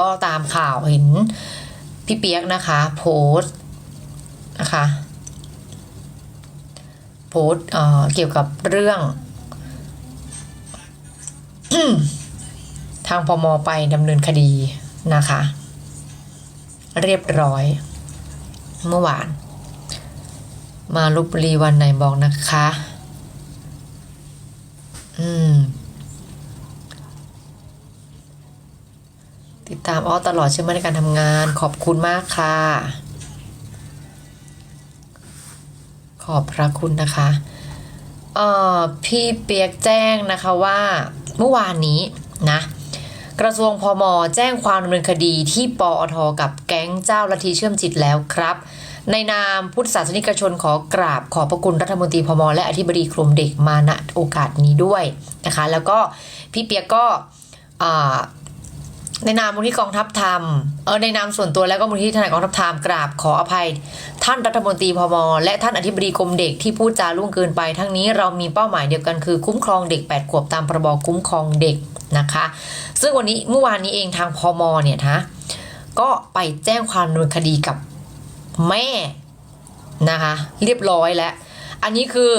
ก็ตามข่าวเห็นพี่เปียกนะคะ โพสต์นะคะโพสต์เเกี่ยวกับเรื่องทางพมไปดำเนินคดีนะคะ เรียบร้อย เมื่อวาน มาลบบุรีวันไหนบอกนะคะ อืม ติดตามอ้อตลอดเชื่อมั่นในการทำงานขอบคุณมากค่ะ ขอบพระคุณนะคะเอ่อพี่เปียกแจ้งนะคะว่าเมื่อวานนี้นะกระทรวงพมแจ้งความดำเนินคดีที่ปอทกับแก๊งเจ้าลัทธิเชื่อมจิตแล้วครับ ในนามพุทธศาสนิกชนขอกราบขอบพระคุณรัฐมนตรีพมและอธิบดีกรมเด็กมาณโอกาสนี้ด้วยนะคะ แล้วก็พี่เปียกก็ ในนามมูลที่กองทัพธรรม เออในนามส่วนตัวแล้วก็มูลที่ทนายกองทัพธรรมกราบขออภัย ท่านรัฐมนตรีพมและท่านอธิบดีกรมเด็กที่พูดจาล่วงเกินไป ทั้งนี้เรามีเป้าหมายเดียวกันคือคุ้มครองเด็ก 8 ขวบตามพรบคุ้มครองเด็กนะคะ ซึ่งวันนี้เมื่อวานนี้เองทางพมเนี่ยนะก็ไปแจ้งความดำเนินคดีกับแม่นะคะเรียบร้อยแล้ว อันนี้คือ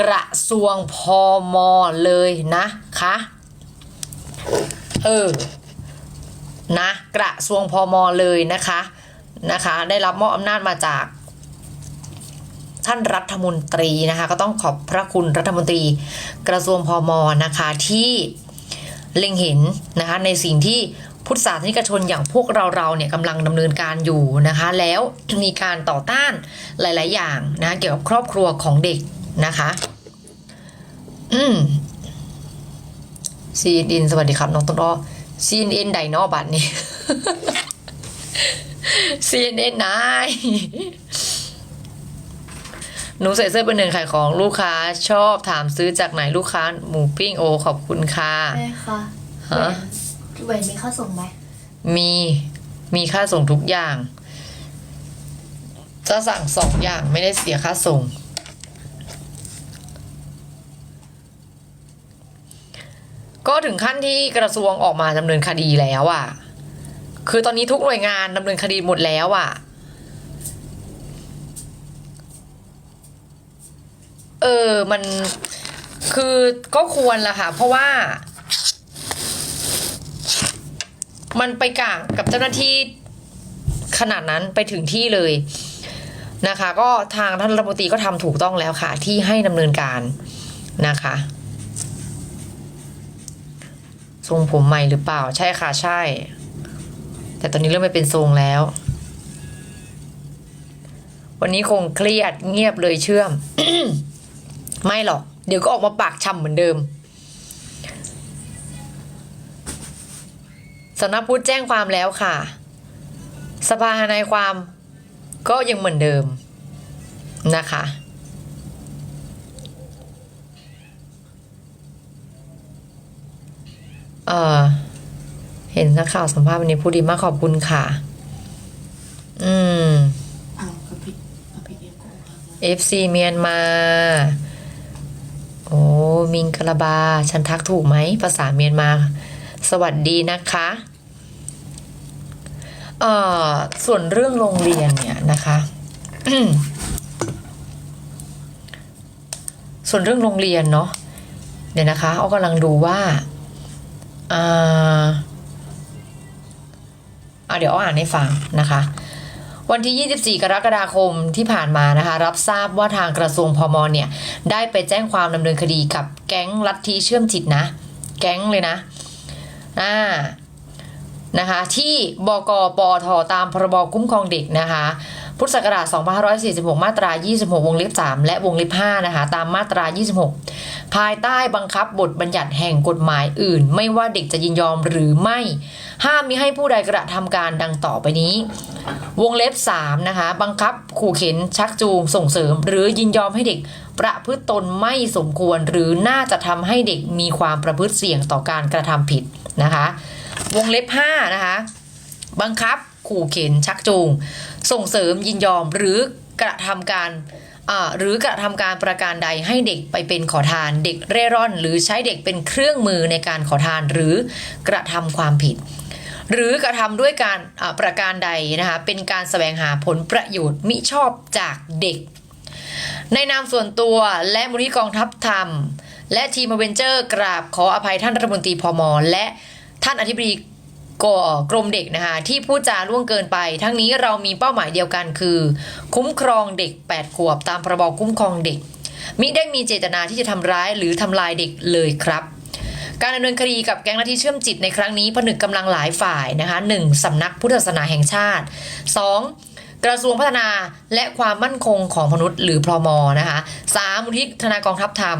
กระทรวงพมเลยนะคะเออ นะกระทรวงพมเลยนะคะนะคะ ได้รับมอบอำนาจมาจาก ท่านรัฐมนตรีนะคะ ก็ต้องขอบพระคุณรัฐมนตรีกระทรวงพมนะคะที่เล็งเห็นนะคะในสิ่งที่พุทธศาสนิกชนอย่างพวกเราเราเนี่ยกำลังดำเนินการอยู่นะคะ แล้วมีการต่อต้านหลาย ๆ อย่างนะเกี่ยวกับครอบครัวของเด็กนะคะ อืมซีดินสวัสดีครับน้องต้นอ้อ CNN ไดโนบัตนี่ CNN นายหนูใส่เสื้อเป็นหนึ่งขายของลูกค้าชอบถามซื้อจากไหนลูกค้า หมูปิ้งโอขอบคุณค่ะแม่คะฮะแหวนมีค่าส่งไหมมีมีค่าส่งทุกอย่าง จะสั่งสองอย่างไม่ได้เสียค่าส่ง ก็ถึงขั้นที่กระทรวงออกมาดำเนินคดีแล้วอะ่ะ คือตอนนี้ทุกหน่วยงานดำเนินคดีหมดแล้วอะ่ะ เออ มันคือก็ควรละค่ะ เพราะว่า มันไปก่างกับเจ้าหน้าที่ขนาดนั้นไปถึงที่เลยนะคะ ก็ทางท่านรัฐมนตรีก็ทำถูกต้องแล้วค่ะ ที่ให้ดำเนินการนะคะ ทรงผมใหม่หรือเปล่า ใช่ค่ะใช่ แต่ตอนนี้เริ่มไม่เป็นทรงแล้ว วันนี้คงเครียดเงียบเลยเชื่อม ไม่หรอก เดี๋ยวก็ออกมาปากช่ำเหมือนเดิมสำนักพุทธแจ้งความแล้วค่ะ สภาทนายความก็ยังเหมือนเดิมนะคะ เออเห็นนักข่าวสัมภาษณ์วันนี้พูดดีมากขอบคุณค่ะ อืมอ้าวกับพี่กับพี่เอ็มก็โอเค FC เมียนมา โอ้ มิงกะลาบา ฉันทักถูกไหม ภาษาเมียนมา สวัสดีนะคะเอ่อส่วนเรื่องโรงเรียนเนี่ยนะคะ ส่วนเรื่องโรงเรียนเนาะ เดี๋ยวนะคะ เอากำลังดูว่า อ่าเดี๋ยวเอาอ่านให้ฟังนะคะวันที่ 24 กรกฎาคมที่ผ่านมานะคะรับทราบว่าทางกระทรวงพมเนี่ยได้ไปแจ้งความดำเนินคดีกับแก๊งลัทธิเชื่อมจิตนะ แก๊งเลยนะอ่านะคะที่บกปอทตามพรบคุ้มครองเด็กนะคะ พุทธศักราช 2546 มาตรา 26 วงเล็บ 3 และวงเล็บ 5 นะคะ ตามมาตรา 26 ภายใต้บังคับบทบัญญัติแห่งกฎหมายอื่น ไม่ว่าเด็กจะยินยอมหรือไม่ ห้ามมิให้ผู้ใดกระทำการดังต่อไปนี้ วงเล็บ 3 นะคะ บังคับขู่เข็นชักจูงส่งเสริม หรือยินยอมให้เด็กประพฤติตนไม่สมควร หรือน่าจะทำให้เด็กมีความประพฤติเสี่ยงต่อการกระทำผิดนะคะ วงเล็บ 5 นะคะ บังคับ ขู่เข็นชักจูง ส่งเสริมยินยอมหรือกระทำการหรือกระทำการประการใดให้เด็กไปเป็นขอทานเด็กเร่ร่อน หรือใช้เด็กเป็นเครื่องมือในการขอทานหรือกระทำความผิด หรือกระทำด้วยการประการใดนะคะเป็นการแสวงหาผลประโยชน์มิชอบจากเด็ก ในนามส่วนตัวและมูลที่กองทัพธรรม และทีมอเวนเจอร์กราบขออภัยท่านรัฐมนตรีพมและท่านอธิบดี กกรมเด็กนะคะที่พูดจาล่วงเกินไป ทั้งนี้เรามีเป้าหมายเดียวกันคือ คุ้มครองเด็ก 8 ขวบ ตามพรบคุ้มครองเด็ก มิได้มีเจตนาที่จะทำร้ายหรือทำลายเด็กเลยครับการดำเนินคดีกับแก๊งลัทธิเชื่อมจิตในครั้งนี้ผนึกกำลังหลายฝ่ายนะคะ 1. สำนักพุทธศาสนาแห่งชาติ 2. กระทรวงพัฒนาและความมั่นคงของมนุษย์หรือพอมนะคะ 3. มูลที่ธนากองทัพธรรม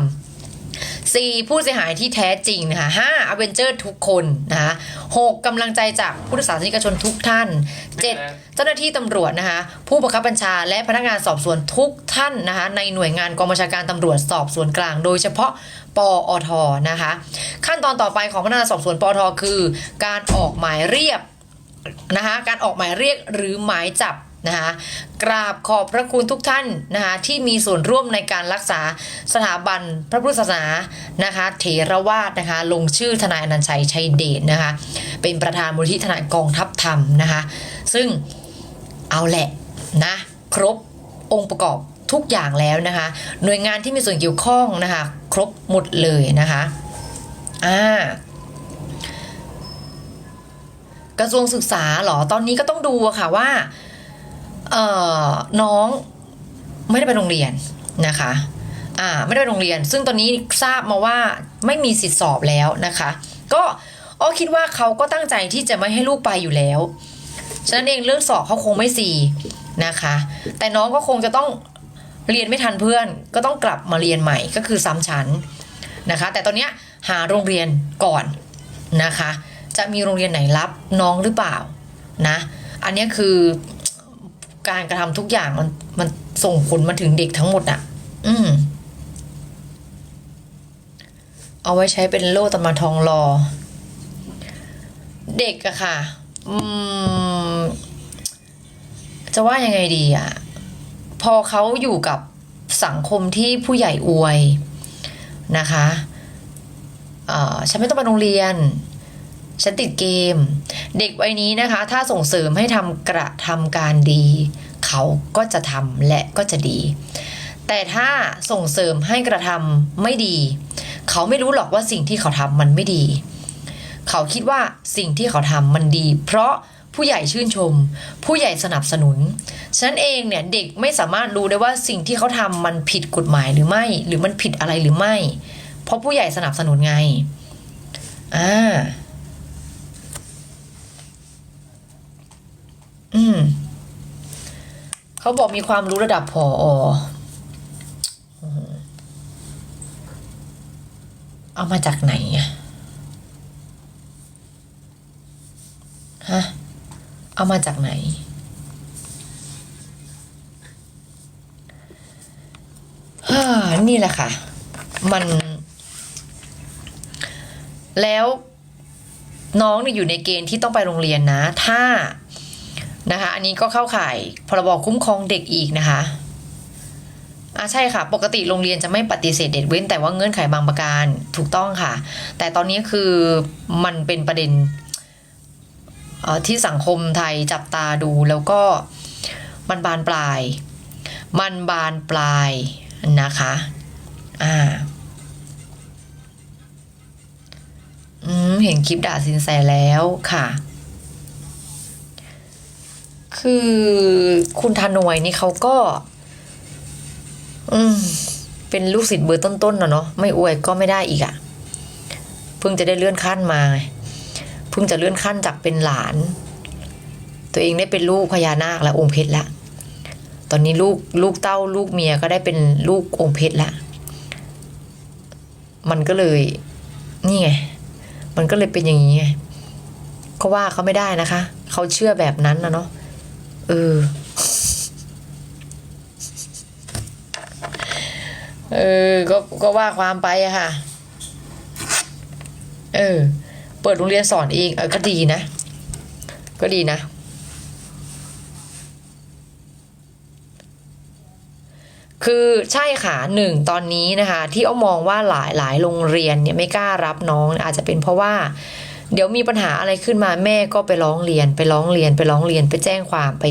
4. ผู้เสียหายที่แท้จริงนะคะ 5. อเวนเจอร์ทุกคนนะคะ 6. กำลังใจจากพุทศาสนิกชนทุกท่าน 7. เจ้าหน้าที่ตำรวจนะคะ ผู้บังคับบัญชาและพนักงานสอบสวนทุกท่านนะคะ ในหน่วยงานกองบัญชาการตำรวจสอบสวนกลาง โดยเฉพาะปอทนะคะ ขั้นตอนต่อไปของพนักงานสอบสวนปอทคือ การออกหมายเรียกนะคะการออกหมายเรียกหรือหมายจับ นะคะกราบขอบพระคุณทุกท่านนะคะที่มีส่วนร่วมในการรักษาสถาบันพระพุทธศาสนานะคะเถรวาทนะคะลงชื่อทนายอนันชัยชัยเดชนะคะเป็นประธานมูลที่ทนายกองทัพธรรมนะคะซึ่งเอาแหละนะครบองค์ประกอบทุกอย่างแล้วนะคะหน่วยงานที่มีส่วนเกี่ยวข้องนะคะครบหมดเลยนะคะอ่ากระทรวงศึกษาหรอตอนนี้ก็ต้องดูอะค่ะว่า เอ่อน้องไม่ได้ไปโรงเรียนนะคะอ่าไม่ได้ไปโรงเรียน ซึ่งตอนนี้ทราบมาว่าไม่มีสิทธิสอบแล้วนะคะ ก็อ้อคิดว่าเขาก็ตั้งใจที่จะไม่ให้ลูกไปอยู่แล้ว ฉะนั้นเองเรื่องสอบเขาคงไม่ซีนะคะ แต่น้องก็คงจะต้องเรียนไม่ทันเพื่อน ก็ต้องกลับมาเรียนใหม่ก็คือซ้ำชั้นนะคะ แต่ตอนนี้หาโรงเรียนก่อนนะคะ จะมีโรงเรียนไหนรับน้องหรือเปล่านะ อันนี้คือ การกระทำทุกอย่างมันมันส่งผลมาถึงเด็กทั้งหมดอะอืม เอาไว้ใช้เป็นโล่ตำมาทองรอ เด็กอะค่ะ อืม จะว่ายังไงดีอะพอเขาอยู่กับสังคมที่ผู้ใหญ่อวยนะคะ เอ่อ ฉันไม่ต้องไปโรงเรียน ฉันติดเกม เด็กวัยนี้นะคะ ถ้าส่งเสริมให้ทำกระทำการดี เขาก็จะทำและก็จะดี แต่ถ้าส่งเสริมให้กระทำไม่ดี เขาไม่รู้หรอกว่าสิ่งที่เขาทำมันไม่ดี เขาคิดว่าสิ่งที่เขาทำมันดี เพราะผู้ใหญ่ชื่นชม ผู้ใหญ่สนับสนุนฉะนั้นเองเนี่ยเด็กไม่สามารถรู้ได้ว่าสิ่งที่เขาทำมันผิดกฎหมายหรือไม่ หรือมันผิดอะไรหรือไม่ เพราะผู้ใหญ่สนับสนุนไง อ่า อืม เขาบอกมีความรู้ระดับพออเอามาจากไหนอะฮะ เอามาจากไหนฮนี่แหละค่ะ มัน แล้วน้องเนี่ยอยู่ในเกณฑ์ที่ต้องไปโรงเรียนนะ ถ้า นะคะ อันนี้ก็เข้าข่ายพรบคุ้มครองเด็กอีกนะคะอ่าใช่ค่ะ ปกติโรงเรียนจะไม่ปฏิเสธเด็กเว้น แต่ว่าเงื่อนไขบางประการถูกต้องค่ะ แต่ตอนนี้คือมันเป็นประเด็นที่สังคมไทยจับตาดูแล้วก็มันบานปลาย มันบานปลายนะคะอ่าอืมเห็นคลิปด่าสินแสแล้วค่ะ คือคุณธานวยนี่เขาก็ อืม เป็นลูกศิษย์เบอร์ต้นๆนะเนาะไม่อวยก็ไม่ได้อีกอะ่ะ เพิ่งจะได้เลื่อนขั้นมาเพิ่งจะเลื่อนขั้นจากเป็นหลาน ตัวเองได้เป็นลูกพญานาคและองค์เพชรละตอนนี้ลูกลูกเต้าลูกเมียก็ได้เป็นลูกองค์เพชรละมันก็เลย นี่ไง มันก็เลยเป็นอย่างนี้ไงก็ว่าเขาไม่ได้นะคะ เขาเชื่อแบบนั้นนะเนาะ เออ เออ ก็ก็ว่าความไปอะค่ะ เออ เปิดโรงเรียนสอนเองเออก็ดีนะ ก็ดีนะ คือใช่ค่ะหนึ่งตอนนี้นะคะ ที่เอ้อมองว่าหลายหลายโรงเรียนเนี่ยไม่กล้ารับน้องอาจจะเป็นเพราะว่า เดี๋ยวมีปัญหาอะไรขึ้นมาแม่ก็ไปร้องเรียน ไปร้องเรียน ไปร้องเรียน ไปแจ้งความไป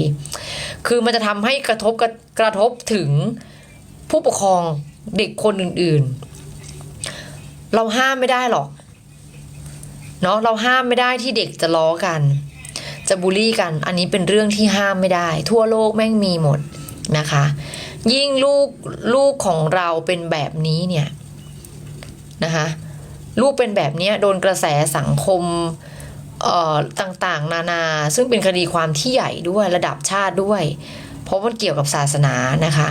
คือมันจะทำให้กระทบกระกระทบถึงผู้ปกครองเด็กคนอื่นๆ เราห้ามไม่ได้หรอก เนาะเราห้ามไม่ได้ที่เด็กจะล้อกัน จะบูลลี่กัน อันนี้เป็นเรื่องที่ห้ามไม่ได้ ทั่วโลกแม่งมีหมดนะคะ ยิ่งลูกลูกของเราเป็นแบบนี้เนี่ยนะคะ ลูกเป็นแบบนี้โดนกระแสสังคมเอ่อต่างๆ นานา ซึ่งเป็นคดีความที่ใหญ่ด้วยระดับชาติด้วย เพราะมันเกี่ยวกับศาสนานะคะ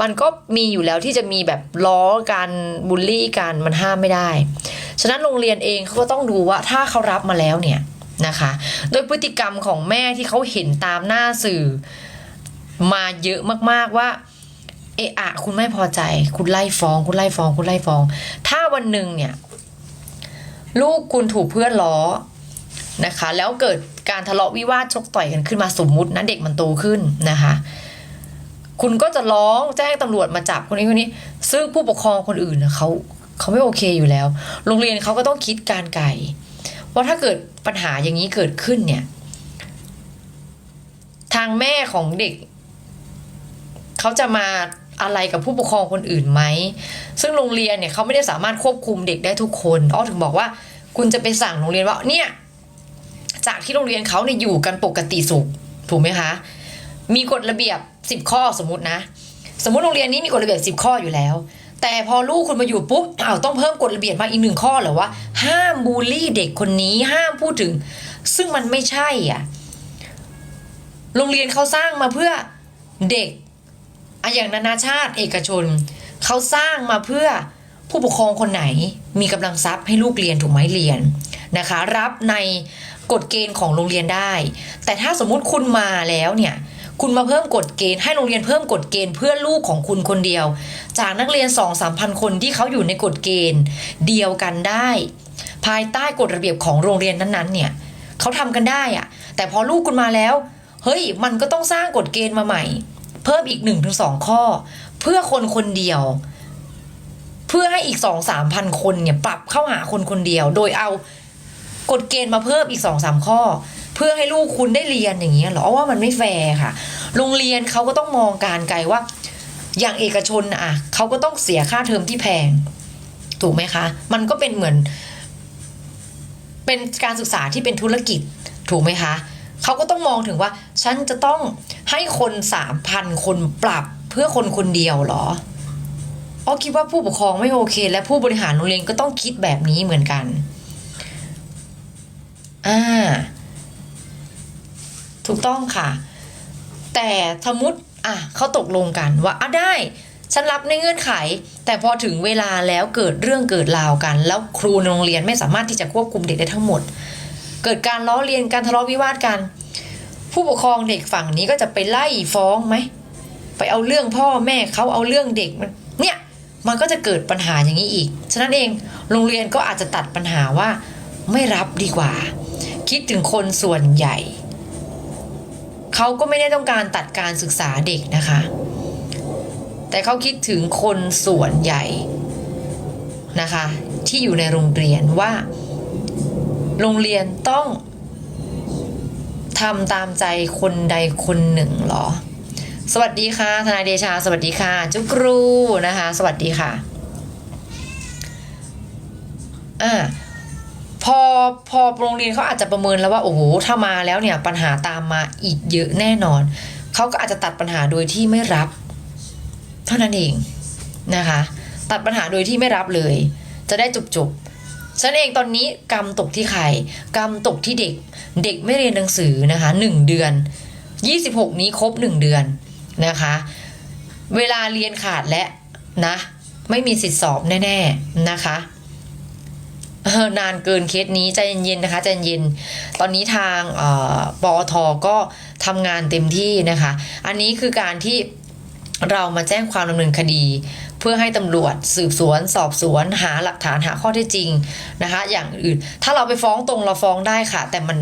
มันก็มีอยู่แล้วที่จะมีแบบล้อกันบูลลี่กันมันห้ามไม่ได้ ฉะนั้นโรงเรียนเองเขาก็ต้องดูว่าถ้าเขารับมาแล้วเนี่ยนะคะ โดยพฤติกรรมของแม่ที่เขาเห็นตามหน้าสื่อมาเยอะมากๆว่าเอะอะคุณไม่พอใจ คุณไล่ฟ้อง คุณไล่ฟ้อง คุณไล่ฟ้อง ถ้าวันหนึ่งเนี่ย ลูกคุณถูกเพื่อนล้อนะคะ แล้วเกิดการทะเลาะวิวาทชกต่อยกันขึ้นมาสมมุตินะเด็กมันโตขึ้นนะคะ คุณก็จะร้องแจ้งตำรวจมาจับคนนี้คนนี้ ซึ่งผู้ปกครองคนอื่นนะเขาเขาไม่โอเคอยู่แล้ว โรงเรียนเขาก็ต้องคิดการไกลว่าถ้าเกิดปัญหาอย่างนี้เกิดขึ้นเนี่ย ทางแม่ของเด็ก เขาจะมา อะไรกับผู้ปกครองคนอื่นไหม ซึ่งโรงเรียนเนี่ยเขาไม่ได้สามารถควบคุมเด็กได้ทุกคนอ้อถึงบอกว่า คุณจะไปสั่งโรงเรียนว่าเนี่ยจากที่โรงเรียนเขาเนี่ยอยู่กันปกติสุขถูกไหมคะ มีกฎระเบียบสิบข้อสมมตินะ สมมติโรงเรียนนี้มีกฎระเบียบสิบข้ออยู่แล้ว แต่พอลูกคุณมาอยู่ปุ๊บอ้าวต้องเพิ่มกฎระเบียบมาอีกหนึ่งข้อเหรอว่าห้ามบูลลี่เด็กคนนี้ห้ามพูดถึง ซึ่งมันไม่ใช่อะโรงเรียนเขาสร้างมาเพื่อเด็ก อะอย่างนานาชาติเอกชน เขาสร้างมาเพื่อผู้ปกครองคนไหนมีกำลังทรัพย์ให้ลูกเรียนถูกไหมเรียนนะคะ รับในกฎเกณฑ์ของโรงเรียนได้ แต่ถ้าสมมุติคุณมาแล้วเนี่ยคุณมาเพิ่มกฎเกณฑ์ให้โรงเรียนเพิ่มกฎเกณฑ์เพื่อลูกของคุณคนเดียว จากนักเรียน 2 3 0 0 0คนที่เขาอยู่ในกฎเกณฑ์เดียวกันได้ ภายใต้กฎระเบียบของโรงเรียนนั้นๆเนี่ยเขาทำกันได้อะแต่พอลูกคุณมาแล้ว เฮ้ยมันก็ต้องสร้างกฎเกณฑ์มาใหม่ เพิ่มอีกหนึ่งถึงสองข้อ เพื่อคนคนเดียว เพื่อให้อีกสองสามพันคนเนี่ยปรับเข้าหาคนคนเดียว โดยเอากฎเกณฑ์มาเพิ่มอีกสองสามข้อ เพื่อให้ลูกคุณได้เรียนอย่างเงี้ยเหรอว่ามันไม่แฟร์ค่ะ โรงเรียนเขาก็ต้องมองการไกลว่า อย่างเอกชนอะเขาก็ต้องเสียค่าเทอมที่แพง ถูกไหมคะ มันก็เป็นเหมือน เป็นการศึกษาที่เป็นธุรกิจถูกไหมคะ เขาก็ต้องมองถึงว่า ฉันจะต้องให้คนสามพันคนปรับเพื่อคนคนเดียวเหรออ้อคิดว่าผู้ปกครองไม่โอเค และผู้บริหารโรงเรียนก็ต้องคิดแบบนี้เหมือนกัน อ่า ถูกต้องค่ะ แต่สมมติอะเขาตกลงกันว่าอะได้ ฉันรับในเงื่อนไข แต่พอถึงเวลาแล้วเกิดเรื่องเกิดราวกัน แล้วครูในโรงเรียนไม่สามารถที่จะควบคุมเด็กได้ทั้งหมด เกิดการล้อเลียนการทะเลาะวิวาทกัน ผู้ปกครองเด็กฝั่งนี้ก็จะไปไล่ฟ้องไหมไปเอาเรื่องพ่อแม่เขาเอาเรื่องเด็กมันเนี่ยมันก็จะเกิดปัญหาอย่างนี้อีก ฉะนั้นเองโรงเรียนก็อาจจะตัดปัญหาว่าไม่รับดีกว่า คิดถึงคนส่วนใหญ่ เขาก็ไม่ได้ต้องการตัดการศึกษาเด็กนะคะ แต่เขาคิดถึงคนส่วนใหญ่นะคะ ที่อยู่ในโรงเรียนว่า โรงเรียนต้องทำตามใจคนใดคนหนึ่งหรอ สวัสดีค่ะ ทนายเดชา สวัสดีค่ะ จุกรูนะคะ สวัสดีค่ะ อ่าพอพอโรงเรียนเขาอาจจะประเมินแล้วว่าโอ้โหถ้ามาแล้วเนี่ยปัญหาตามมาอีกเยอะแน่นอน เขาก็อาจจะตัดปัญหาโดยที่ไม่รับ เท่านั้นเองนะคะ ตัดปัญหาโดยที่ไม่รับเลย จะได้จบจบ ฉันเองตอนนี้กรรมตกที่ใครกรรมตกที่เด็ก เด็กไม่เรียนหนังสือนะคะหนึ่งเดือน 26 นี้ครบหนึ่งเดือนนะคะ เวลาเรียนขาดและนะ ไม่มีสิทธิสอบแน่ๆนะคะนานเกินเคสนี้ใจเย็นๆนะคะใจเย็นตอนนี้ทางปอทก็ทำงานเต็มที่นะคะ อันนี้คือการที่เรามาแจ้งความดำเนินคดี เพื่อให้ตำรวจสืบสวน สอบสวน หาหลักฐานหาข้อเท็จจริงนะคะ อย่างอื่น ถ้าเราไปฟ้องตรงเราฟ้องได้ค่ะ แต่มัน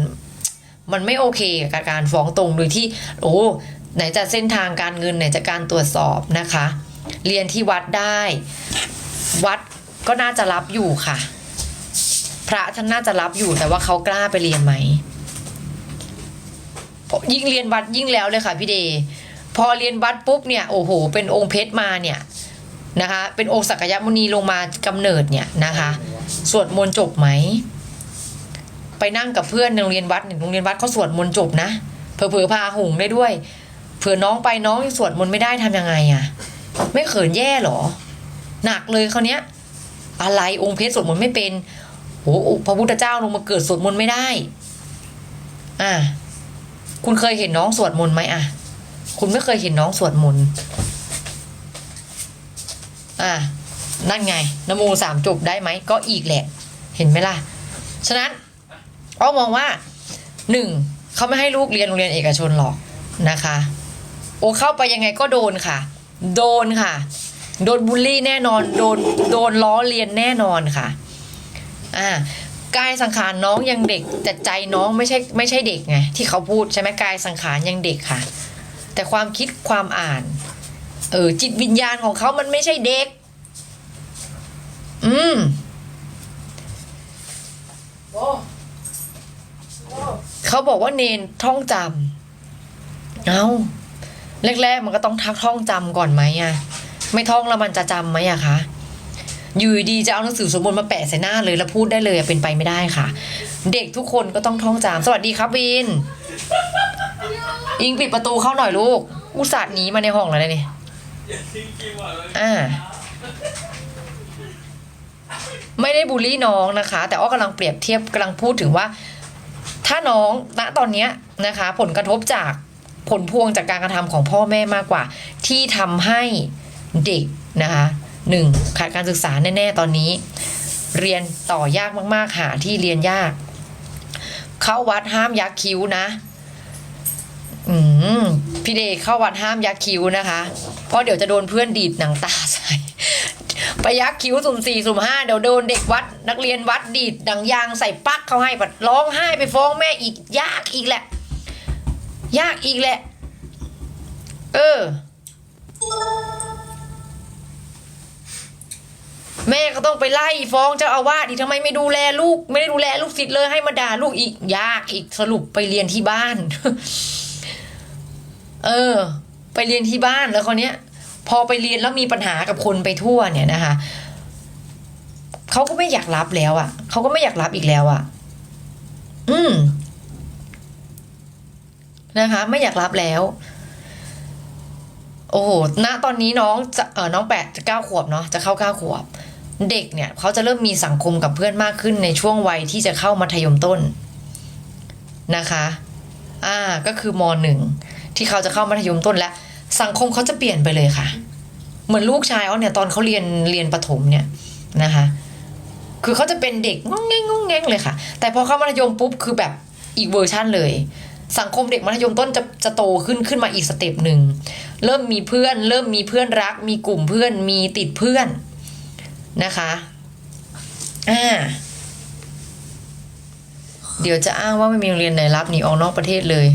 มันไม่โอเคกับการฟ้องตรงโดยที่โอ้ไหนจะเส้นทางการเงินไหนจะการตรวจสอบนะคะ เรียนที่วัดได้ วัดก็น่าจะรับอยู่ค่ะ พระท่านน่าจะรับอยู่แต่ว่าเขากล้าไปเรียนไหมยิ่งเรียนวัดยิ่งแล้วเลยค่ะพี่เดย์พอเรียนวัดปุ๊บเนี่ยโอ้โห เป็นองค์เพชรมาเนี่ย นะคะเป็นองค์สักยมุนีลงมากำเนิดเนี่ยนะคะสวดมนต์จบไหม ไปนั่งกับเพื่อนในโรงเรียนวัดเนี่ยโรงเรียนวัดเขาสวดมนต์จบนะเผลอๆพาหุงได้ด้วย เผื่อน้องไปน้องสวดมนต์ไม่ได้ทำยังไงอะไม่เขินแย่หรอ หนักเลยเขาเนี้ย อะไรองค์เพชรสวดมนต์ไม่เป็นโอ้โหพระพุทธเจ้าลงมาเกิดสวดมนต์ไม่ได้ อะคุณเคยเห็นน้องสวดมนต์ไหมอะ คุณไม่เคยเห็นน้องสวดมนต์ อะนั่นไงนโมสามจบได้ไหมก็อีกแหละ เห็นไหมล่ะ ฉะนั้นอ้อมองว่าหนึ่งเขาไม่ให้ลูกเรียนโรงเรียนเอกชนหรอกนะคะ โอเข้าไปยังไงก็โดนค่ะ โดนค่ะ โดนบูลลี่แน่นอน โดนโดนล้อเลียนแน่นอนค่ะอ่ากายสังขารน้องยังเด็กแต่ใจน้องไม่ใช่ไม่ใช่เด็กไงที่เขาพูดใช่ไหมกายสังขารยังเด็กค่ะ แต่ความคิดความอ่าน เออจิตวิญญาณของเขามันไม่ใช่เด็ก อืมเขาบอกว่าเนนท่องจำเอาแรกๆมันก็ต้องทักท่องจำก่อนไหมอะไม่ท่องแล้วมันจะจำไหมอะคะอยู่ดีจะเอาหนังสือสวดมนต์มาแปะใส่หน้าเลยแล้วพูดได้เลยเป็นไปไม่ได้ค่ะ เด็กทุกคนก็ต้องท่องจำสวัสดีครับวิน อิงปิดประตูเข้าหน่อยลูก อุตส่าห์หนีมาในห้องแล้วเนี่ย อ่า ไม่ได้บูลลี่น้องนะคะ แต่อ้อกำลังเปรียบเทียบกำลังพูดถึงว่า ถ้าน้องณตอนเนี้ยนะคะ ผลกระทบจากผลพวงจากการกระทำของพ่อแม่มากกว่า ที่ทำให้เด็กนะคะหนึ่งขาดการศึกษาแน่ ๆ ตอนนี้ เรียนต่อยากมาก ๆ หาที่เรียนยาก เข้าวัดห้ามยักคิ้วนะ อืมพี่เดเข้าวัดห้ามยักคิ้วนะคะ เพราะเดี๋ยวจะโดนเพื่อนดีดหนังตาใส่ไปยักคิ้วสุ่มสี่สุ่มห้าเดี๋ยวโดนเด็กวัด นักเรียนวัดดีดดังยางใส่ปักเขาให้ปัดร้องไห้ไปฟ้องแม่อีกยากอีกแหละ ยากอีกแหละ เออ แม่ก็ต้องไปไล่ฟ้องเจ้าอาวาสอีกทำไมไม่ดูแลลูก ไม่ได้ดูแลลูกศิษย์เลยให้มาด่าลูกอีกยากอีกสรุปไปเรียนที่บ้าน เออ ไปเรียนที่บ้านแล้วคนเนี้ย พอไปเรียนแล้วมีปัญหากับคนไปทั่วเนี่ยนะคะเขาก็ไม่อยากรับแล้วอะ่ะเขาก็ไม่อยากรับอีกแล้วอะ่ะ อืมนะคะ ไม่อยากรับแล้ว โอ้โหณตอนนี้น้องจะเออน้องแปดจะเก้าขวบเนาะจะเข้าเก้าขวบ เด็กเนี่ยเขาจะเริ่มมีสังคมกับเพื่อนมากขึ้นในช่วงวัยที่จะเข้ามัธยมต้นนะคะ อ่าก็คือมหนึ่ง ที่เขาจะเข้ามัธยมต้นแล้วสังคมเขาจะเปลี่ยนไปเลยค่ะ เหมือนลูกชายเขาเนี่ยตอนเขาเรียนเรียนประถมเนี่ยนะคะ คือเขาจะเป็นเด็กงงแงงงงแงงเลยค่ะ แต่พอเข้ามัธยมปุ๊บคือแบบอีกเวอร์ชั่นเลย สังคมเด็กมัธยมต้นจะจะโตขึ้นขึ้นมาอีกสเต็ปหนึ่งเริ่มมีเพื่อน เริ่มมีเพื่อนรัก มีกลุ่มเพื่อนมีติดเพื่อนนะคะอ่าเดี๋ยวจะอ้างว่าไม่มีโรงเรียนไหนรับหนีออกนอกประเทศเลย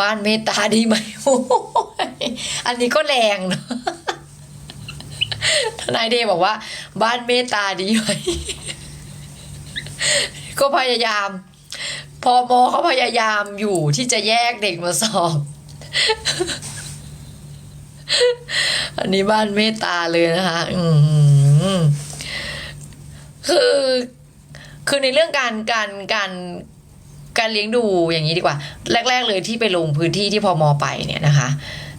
บ้านเมตตาดีไหมโอ้ยอันนี้ก็แรงเนอะทนายเดบอกว่า บ้านเมตตาดีไหมก็พยายาม พอมอเขาพยายามอยู่ที่จะแยกเด็กมาสอบอันนี้บ้านเมตตาเลยนะคะอืมคือ คือในเรื่องการการการ การเลี้ยงดูอย่างนี้ดีกว่า แรก ๆ เลยที่ไปลงพื้นที่ที่พอมอไปเนี่ยนะคะ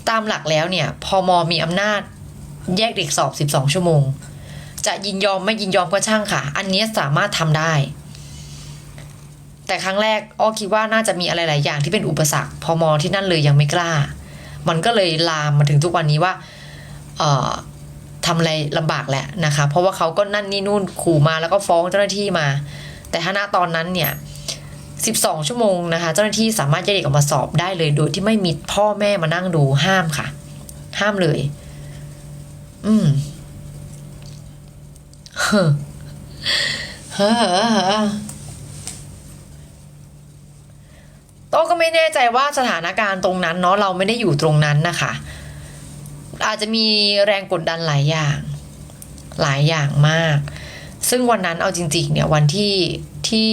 ตามหลักแล้วเนี่ยพอมอมีอำนาจแยกเด็กสอบ 12 ชั่วโมง จะยินยอมไม่ยินยอมก็ช่างค่ะ อันนี้สามารถทำได้ แต่ครั้งแรกอ้อคิดว่าน่าจะมีอะไรหลายอย่างที่เป็นอุปสรรคพอมอที่นั่นเลยยังไม่กล้า มันก็เลยลามมาถึงทุกวันนี้ว่า เอ่อทำอะไรลำบากแหละนะคะ เพราะว่าเขาก็นั่นนี่นู่นขู่มาแล้วก็ฟ้องเจ้าหน้าที่มา แต่ถ้าณตอนนั้นเนี่ย 12 ชั่วโมงนะคะ เจ้าหน้าที่สามารถแยกเด็กออกมาสอบได้เลย โดยที่ไม่มีพ่อแม่มานั่งดูห้ามค่ะ ห้ามเลย อืมเฮ้อเฮ้อเฮ้อเฮ้อโต้ก็ไม่แน่ใจว่าสถานการณ์ตรงนั้นเนาะเราไม่ได้อยู่ตรงนั้นนะคะ อาจจะมีแรงกดดันหลายอย่าง หลายอย่างมาก ซึ่งวันนั้นเอาจริง ๆ เนี่ยวันที่ที่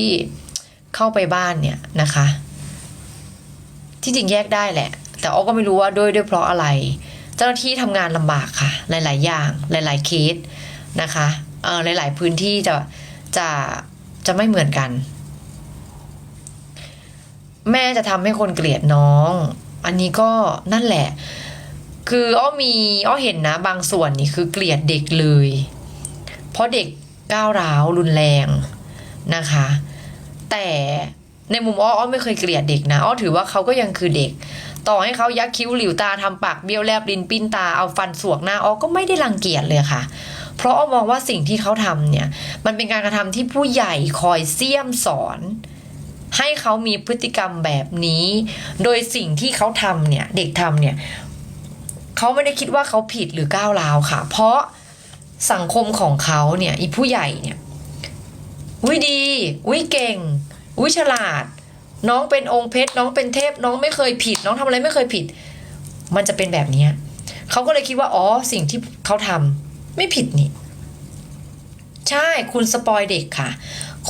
เข้าไปบ้านเนี่ยนะคะ ที่จริงแยกได้แหละ แต่อ้อก็ไม่รู้ว่าด้วยด้วยเพราะอะไร เจ้าหน้าที่ทำงานลำบากค่ะ หลาย ๆ อย่าง หลาย ๆ เคสนะคะเออหลาย ๆ พื้นที่จะจะจะไม่เหมือนกัน แม่จะทำให้คนเกลียดน้อง อันนี้ก็นั่นแหละ คืออ้อมีอ้อเห็นนะบางส่วนนี่คือเกลียดเด็กเลย เพราะเด็กก้าวร้าวรุนแรงนะคะ แต่ในมุมอ้ออ้อไม่เคยเกลียดเด็กนะอ้อถือว่าเขาก็ยังคือเด็ก ต่อให้เขายักคิ้วหลิวตาทำปากเบี้ยวแลบลิ้นปิ้นตาเอาฟันสวกหน้าอ้อก็ไม่ได้รังเกียจเลยค่ะ เพราะอ้อมองว่าสิ่งที่เขาทำเนี่ย มันเป็นการกระทำที่ผู้ใหญ่คอยเสี่ยมสอน ให้เขามีพฤติกรรมแบบนี้ โดยสิ่งที่เขาทำเนี่ย เด็กทำเนี่ยเขาไม่ได้คิดว่าเขาผิดหรือก้าวร้าวค่ะ เพราะสังคมของเขาเนี่ยอีผู้ใหญ่เนี่ย อุ้ยดี อุ้ยเก่ง อุ้ยฉลาด น้องเป็นองค์เพชร น้องเป็นเทพ น้องไม่เคยผิด น้องทำอะไรไม่เคยผิด มันจะเป็นแบบเนี้ยเขาก็เลยคิดว่า อ๋อ สิ่งที่เขาทำไม่ผิดนี่ ใช่ คุณสปอยเด็กค่ะ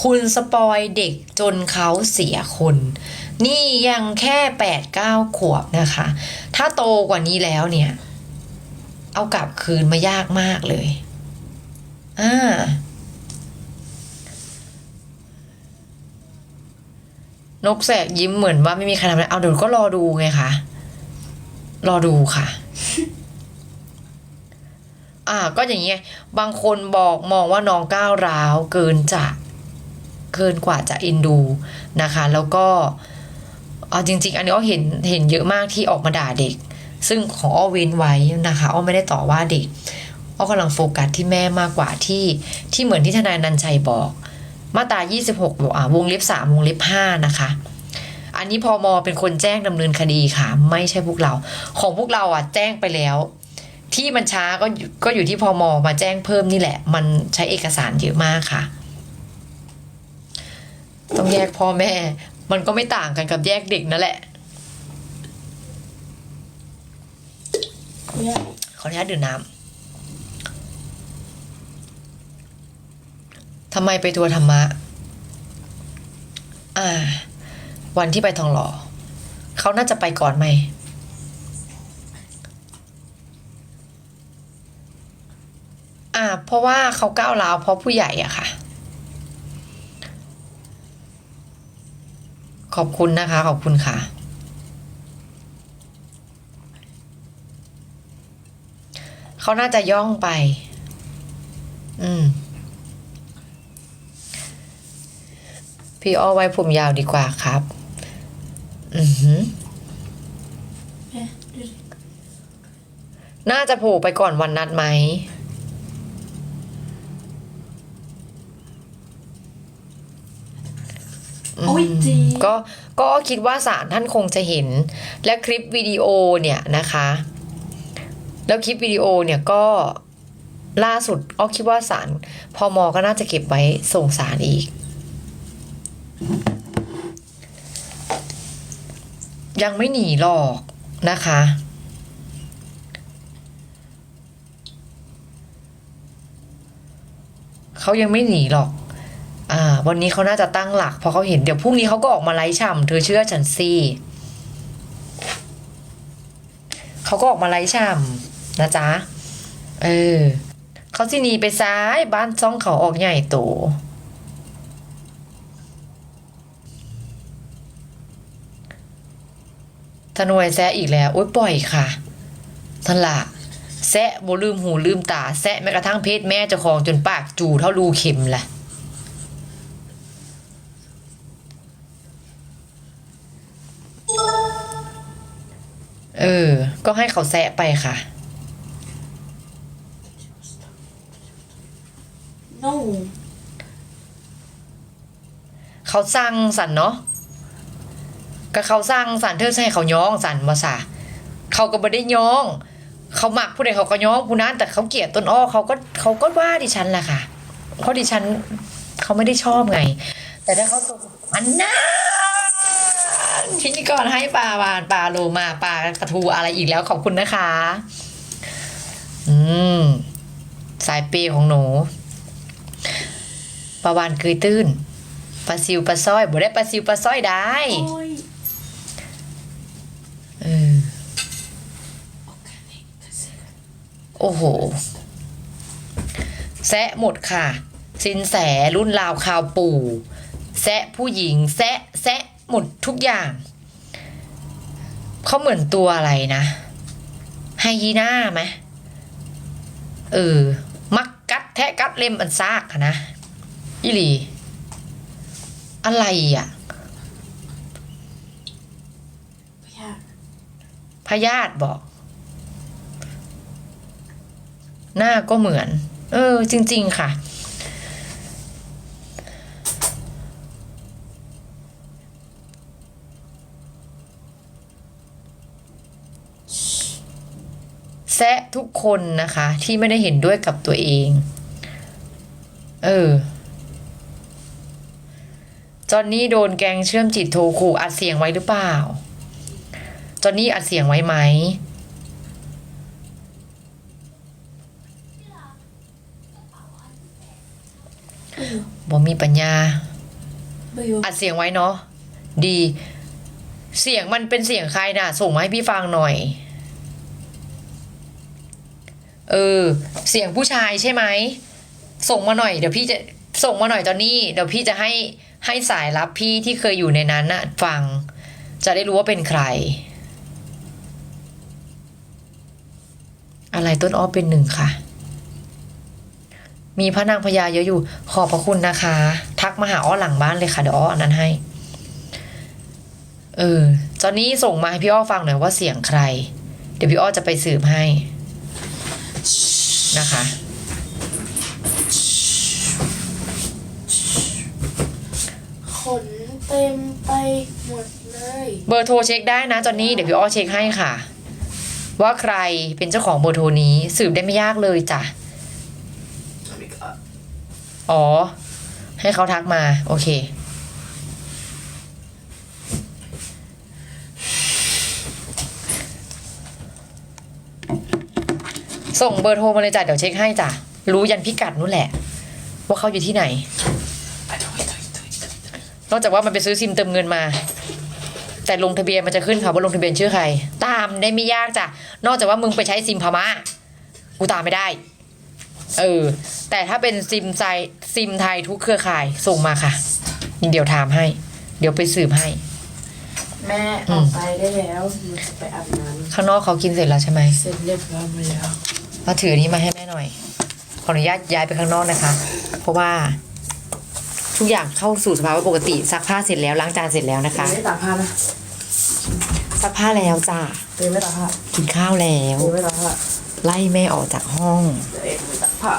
คุณสปอยเด็กจนเขาเสียคน นี่ยังแค่แปดเก้าขวบนะคะ ถ้าโตกว่านี้แล้วเนี่ย เอากลับคืนมายากมากเลย อ่า นกแสกยิ้มเหมือนว่าไม่มีใครทำอะไรเอาเดี๋ยวก็รอดูไงคะ รอดูค่ะ อ่า ก็อย่างเงี้ย บางคนบอกมองว่าน้องก้าวร้าวเกินจะเกินกว่าจะเอ็นดูนะคะ แล้วก็เอาจริง ๆ อันนี้อ้อเห็นเห็นเยอะมากที่ออกมาด่าเด็ก ซึ่งของอ้อเว้นไว้นะคะอ้อไม่ได้ต่อว่าเด็กอ้อกำลังโฟกัสที่แม่มากกว่าที่ที่เหมือนที่ทนายนันชัยบอก มาตรา 26บอกอ่าวงเล็บ 3 วงเล็บ 5 นะคะ อันนี้พอมอเป็นคนแจ้งดำเนินคดีค่ะ ไม่ใช่พวกเรา ของพวกเราอะแจ้งไปแล้ว ที่มันช้าก็อยู่ก็อยู่ที่พอมอมาแจ้งเพิ่มนี่แหละ มันใช้เอกสารเยอะมากค่ะ ต้องแยกพ่อแม่ มันก็ไม่ต่างกันกับแยกเด็กนั่นแหละเนี่ยขออนุญาตดื่มน้ำ ทำไมไปทัวร์ธรรมะ อ่า วันที่ไปทองหล่อเขาน่าจะไปก่อนไหม อ่า เพราะว่าเขาก้าวร้าวเพราะผู้ใหญ่อะค่ะ ขอบคุณนะคะ ขอบคุณค่ะ เขาน่าจะย่องไป อืม พี่อ้อไว้ผมยาวดีกว่าครับ อือหือแม่ดูดิน่าจะโผล่ไปก่อนวันนัดไหม โอ้ยจีก็ก็คิดว่าศาลท่านคงจะเห็น และคลิปวิดีโอเนี่ยนะคะ แล้วคลิปวิดีโอเนี่ยก็ล่าสุดอ้อคิดว่าศาลพอมอก็น่าจะเก็บไว้ส่งศาลอีก ยังไม่หนีหรอกนะคะ เขายังไม่หนีหรอก อ่า วันนี้เขาน่าจะตั้งหลักเพราะเขาเห็นเดี๋ยวพรุ่งนี้เขาก็ออกมาไล่ฉ่ำเธอเชื่อฉันสิเขาก็ออกมาไล่ฉ่ำนะจ๊ะ เออ เขาที่หนีไปซ้ายบ้านซ่องเขาออกใหญ่โต ธนวยแซะอีกแล้ว โอ๊ยปล่อยค่ะทันละแซะโบลืมหูลืมตา แซะแม้กระทั่งเพศแม่เจ้าของจนปากจูเท่ารูเข็มแหละเออ ก็ให้เขาแซะไปค่ะโน่เขาสร้างสันเนาะ ก็เขาสร้างสันเธอใช่เขาย้องสันมาสะเขาก็ไม่ได้ย้อง เขาหมักผู้ใดเขาก็ย้องผู้นั้นแต่เขาเกลียดต้นอ้อเขาก็เขาก็ว่าดิฉันแหละค่ะ เพราะดิฉันเขาไม่ได้ชอบไง แต่ถ้าเขาตกอันนั้นพิธีกรให้ปลาวานปลาโลมาปลากระทูอะไรอีกแล้วขอบคุณนะคะ อืม สายเปย์ของหนูปลาวานเกยตื้นปลาซิวปลาสร้อยบ่ได้ปลาซิวปลาสร้อยได้ โอ้ย เออ โอ้โห แซะหมดค่ะ สินแสรุ่นราวข่าวปู่ แซะผู้หญิง แซะแซะหมดทุกอย่าง เขาเหมือนตัวอะไรนะไฮยีน่าไหมเออ มักกัดแทะกัดเล็มอันซากอะนะอีหลี อะไรอะพยาพยาธิบอก หน้าก็เหมือน เออ จริง ๆ ค่ะ แซะทุกคนนะคะ ที่ไม่ได้เห็นด้วยกับตัวเอง เออจอนนี่โดนแกงเชื่อมจิตโทรขู่อัดเสียงไว้หรือเปล่า จอนนี่อัดเสียงไว้ไหม บ่มีปัญญาเบลอัดเสียงไว้เนาะดี เสียงมันเป็นเสียงใครน่ะ ส่งมาให้พี่ฟังหน่อย เออ เสียงผู้ชายใช่ไหมส่งมาหน่อยเดี๋ยวพี่จะส่งมาหน่อยตอนนี้ เดี๋ยวพี่จะให้ให้สายรับพี่ที่เคยอยู่ในนั้นน่ะฟัง จะได้รู้ว่าเป็นใคร อะไรต้นอ้อเป็นหนึ่งค่ะ มีพระนางพญาเยอะอยู่ ขอบพระคุณนะคะ ทักมาหาอ้อหลังบ้านเลยค่ะเดี๋ยวอ้ออันนั้นให้ เออตอนนี้ส่งมาให้พี่อ้อฟังหน่อยว่าเสียงใคร เดี๋ยวพี่อ้อจะไปสืบให้นะคะ ขนเต็มไปหมดเลย เบอร์โทรเช็คได้นะจอนนี่เดี๋ยวพี่อ้อเช็คให้ค่ะ ว่าใครเป็นเจ้าของเบอร์โทรนี้สืบได้ไม่ยากเลยจ้ะ อ๋อ ให้เขาทักมา โอเค ส่งเบอร์โทรมาเลยจ้ะเดี๋ยวเช็คให้จ้ะ รู้ยันพิกัดนู่นแหละ ว่าเขาอยู่ที่ไหน นอกจากว่ามันไปซื้อซิมเติมเงินมา แต่ลงทะเบียนมันจะขึ้นค่ะว่าลงทะเบียนชื่อใคร ตามได้ไม่ยากจ้ะ นอกจากว่ามึงไปใช้ซิมพม่ากูตามไม่ได้ เออ แต่ถ้าเป็นซิมไซซิมไทยทุกเครือข่ายส่งมาค่ะ เดี๋ยวถามให้ เดี๋ยวไปสืบให้ แม่ออกไปได้แล้วหนูจะไปอาบน้ข้างนอกเขากินเสร็จแล้วใช่ไหมำเสร็จเรียบร้อยหมดแล้ว มาถือนี้มาให้แม่หน่อย ขออนุญาตย้ายไปข้างนอกนะคะ เพราะว่า ทุกอย่างเข้าสู่สภาวะปกติซักผ้าเสร็จแล้วล้างจานเสร็จแล้วนะคะ ไม่ตากผ้านะซักผ้าแล้วจ้าเตยไม่ตากผ้ากินข้าวแล้ว เตยไม่ตากผ้าไล่แม่ออกจากห้อง เตยไม่ตาก ผ้า